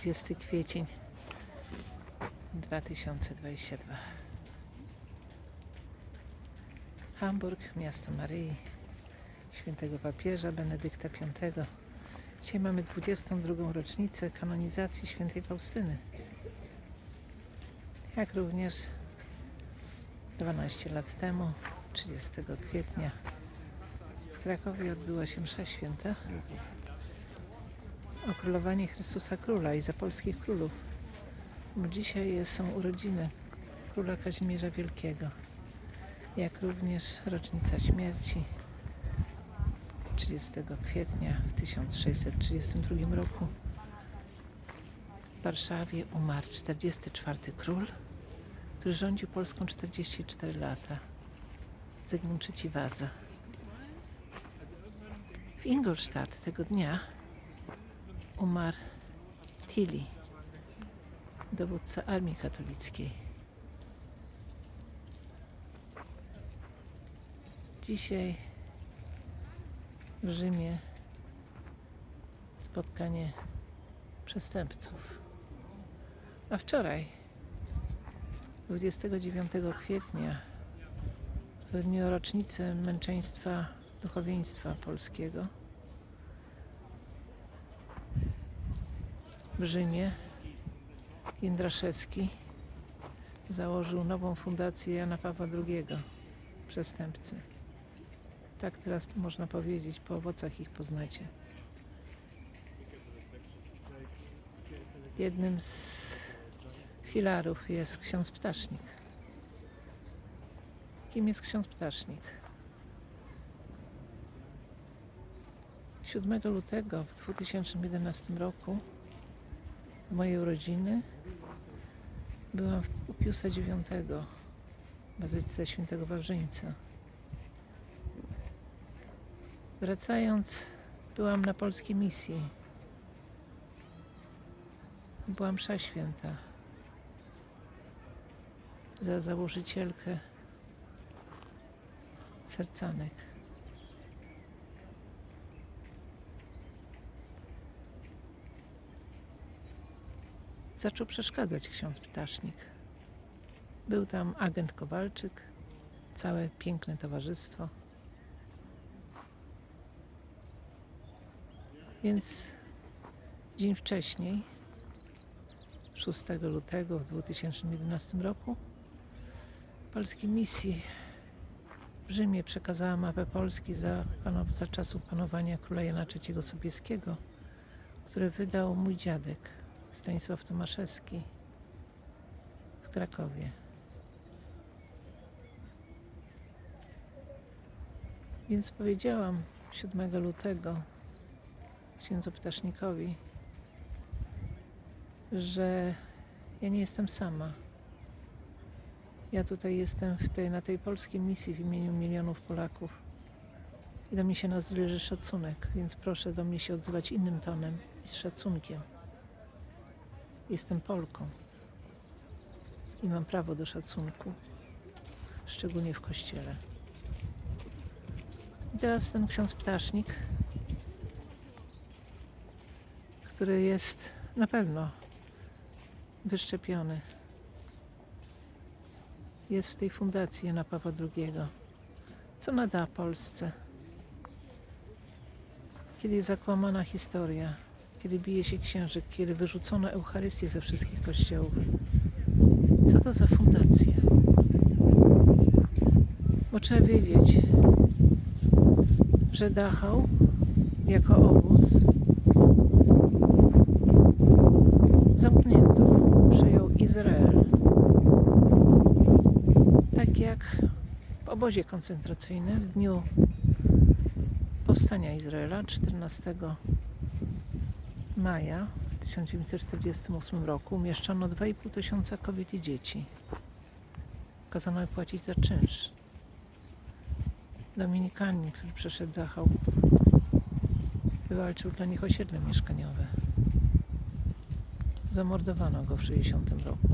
30 kwiecień 2022. Hamburg, miasto Maryi, świętego papieża Benedykta V. Dzisiaj mamy 22. rocznicę kanonizacji świętej Faustyny. Jak również 12 lat temu, 30 kwietnia, w Krakowie odbyła się msza święta o królowanie Chrystusa Króla i za polskich królów. Bo dzisiaj są urodziny króla Kazimierza Wielkiego, jak również rocznica śmierci 30 kwietnia w 1632 roku. W Warszawie umarł 44 król, który rządził Polską 44 lata. Zygmunt III Waza. W Ingolstadt tego dnia umarł Tilly, dowódca armii katolickiej. Dzisiaj w Rzymie spotkanie przestępców. A wczoraj, 29 kwietnia, w dniu rocznicy męczeństwa duchowieństwa polskiego, w Rzymie Jędraszewski założył nową fundację Jana Pawła II, przestępcy. Tak teraz można powiedzieć, po owocach ich poznacie. Jednym z filarów jest ksiądz Ptasznik. Kim jest ksiądz Ptasznik? 7 lutego w 2011 roku mojej urodziny byłam u Piusa IX Bazylice Świętego Wawrzyńca. Wracając, byłam na polskiej misji. Byłam msza święta za założycielkę sercanek. Zaczął przeszkadzać ksiądz Ptasznik. Był tam agent Kowalczyk, całe piękne towarzystwo. Więc dzień wcześniej, 6 lutego w 2011 roku, polskiej misji w Rzymie przekazała mapę Polski za, panow- za czasów panowania króla Jana III Sobieskiego, który wydał mój dziadek Stanisław Tomaszewski w Krakowie. Więc powiedziałam 7 lutego księdzu Ptasznikowi, że ja nie jestem sama. Ja tutaj jestem w tej, na tej polskiej misji w imieniu milionów Polaków. I do mnie się należy szacunek, więc proszę do mnie się odzywać innym tonem i z szacunkiem. Jestem Polką i mam prawo do szacunku, szczególnie w kościele. I teraz ten ksiądz Ptasznik, który jest na pewno wyszczepiony, jest w tej fundacji Jana Pawła II. Co nada Polsce? Kiedy jest zakłamana historia, kiedy bije się księżyk, kiedy wyrzucono Eucharystię ze wszystkich kościołów. Co to za fundacje? Bo trzeba wiedzieć, że Dachau jako obóz zamknięto, przejął Izrael. Tak jak w obozie koncentracyjnym w dniu powstania Izraela 14 maja 1948 roku umieszczono 2,5 tysiąca kobiet i dzieci. Kazano im płacić za czynsz. Dominikanin, który przeszedł Dachau, wywalczył dla nich osiedle mieszkaniowe. Zamordowano go w 60 roku.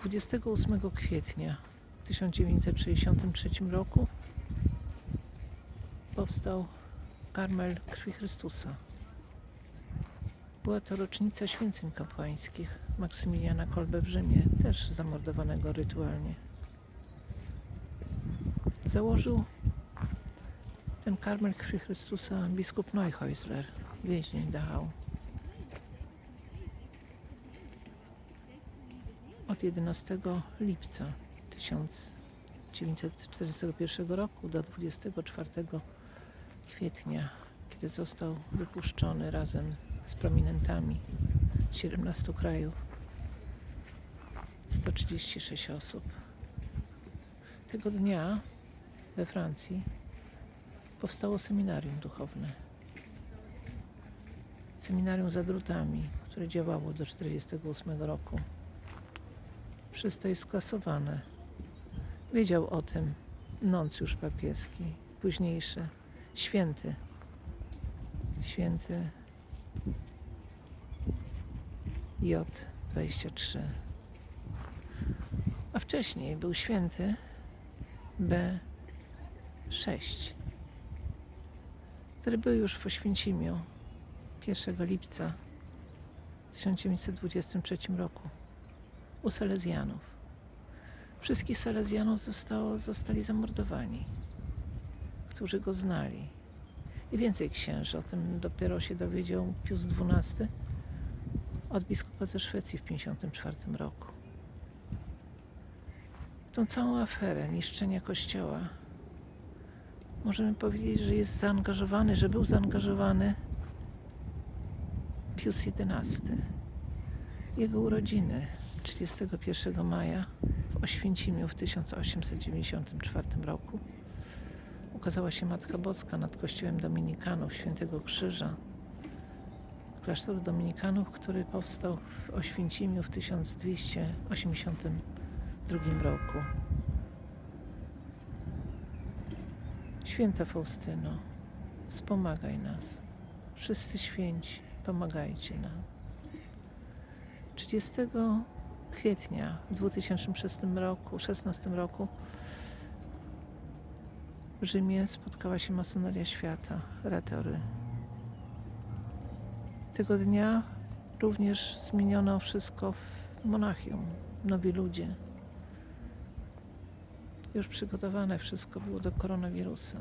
28 kwietnia 1963 roku powstał Karmel Krwi Chrystusa. Była to rocznica święceń kapłańskich Maksymiliana Kolbe w Rzymie, też zamordowanego rytualnie. Założył ten karmel Krwi Chrystusa biskup Neuhäusler, więzień Dachau. Od 11 lipca 1941 roku do 24 kwietnia, kiedy został wypuszczony razem z prominentami z 17 krajów. 136 osób. Tego dnia we Francji powstało seminarium duchowne. Seminarium za drutami, które działało do 1948 roku. Wszystko jest skasowane. Wiedział o tym nuncjusz papieski, późniejszy święty, święty J23. A wcześniej był święty B6, który był już w Oświęcimiu 1 lipca 1923 roku u Salezjanów. Wszystkich Salezjanów zostało, zostali zamordowani, którzy go znali. I więcej księży, o tym dopiero się dowiedział Pius XII od biskupa ze Szwecji w 1954 roku. Tą całą aferę niszczenia kościoła możemy powiedzieć, że jest zaangażowany, że był zaangażowany Pius XI. Jego urodziny 31 maja w Oświęcimiu w 1894 roku ukazała się Matka Boska nad kościołem Dominikanów Świętego Krzyża, klasztoru Dominikanów, który powstał w Oświęcimiu w 1282 roku. Święta Faustyno, wspomagaj nas. Wszyscy święci, pomagajcie nam. 30 kwietnia w 2006 roku, 16 roku w Rzymie spotkała się masoneria świata, Ratory. Tego dnia również zmieniono wszystko w Monachium, nowi ludzie. Już przygotowane wszystko było do koronawirusa.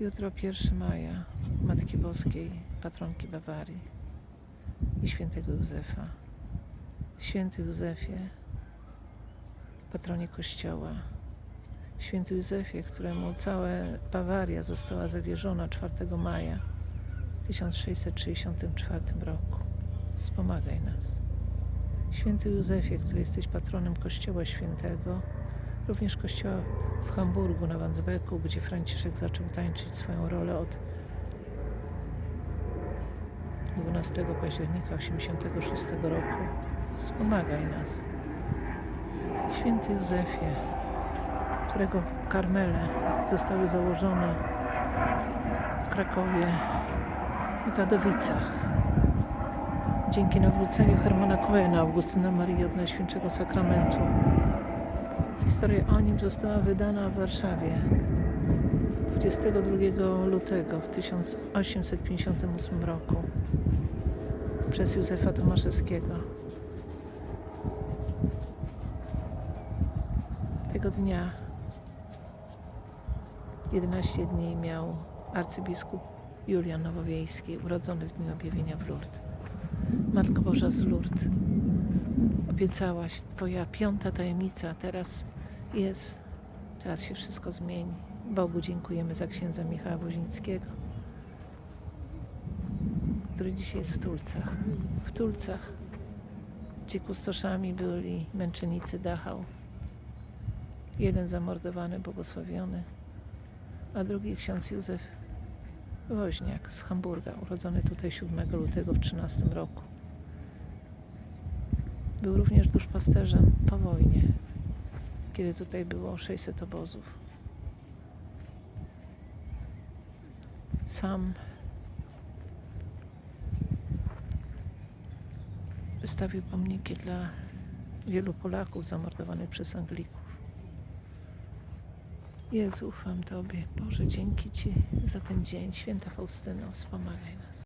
Jutro 1 maja Matki Boskiej, patronki Bawarii i świętego Józefa. Święty Józefie, patronie Kościoła. Święty Józefie, któremu cała Bawaria została zawierzona 4 maja 1664 roku. Wspomagaj nas. Święty Józefie, który jesteś patronem Kościoła Świętego, również Kościoła w Hamburgu na Wandsbeku, gdzie Franciszek zaczął tańczyć swoją rolę od 12 października 1986 roku. Wspomagaj nas. Święty Józefie, którego karmele zostały założone w Krakowie i w Wadowicach. Dzięki nawróceniu Hermana Coena, Augustyna Marii od Najświętszego Sakramentu. Historia o nim została wydana w Warszawie 22 lutego w 1858 roku przez Józefa Tomaszewskiego. Tego dnia 11 dni miał arcybiskup Julian Nowowiejski, urodzony w dniu objawienia w Lourdes. Matko Boża z Lourdes, obiecałaś, Twoja piąta tajemnica teraz jest, teraz się wszystko zmieni. Bogu dziękujemy za księdza Michała Wozińskiego, który dzisiaj jest w Tulcach. W Tulcach, gdzie kustoszami byli męczennicy Dachau. Jeden zamordowany, błogosławiony, a drugi ksiądz Józef Woźniak z Hamburga, urodzony tutaj 7 lutego w 13 roku. Był również duszpasterzem po wojnie, kiedy tutaj było 600 obozów. Sam wystawił pomniki dla wielu Polaków zamordowanych przez Anglików. Jezu, ufam Tobie. Boże, dzięki Ci za ten dzień. Święta Faustyno, wspomagaj nas.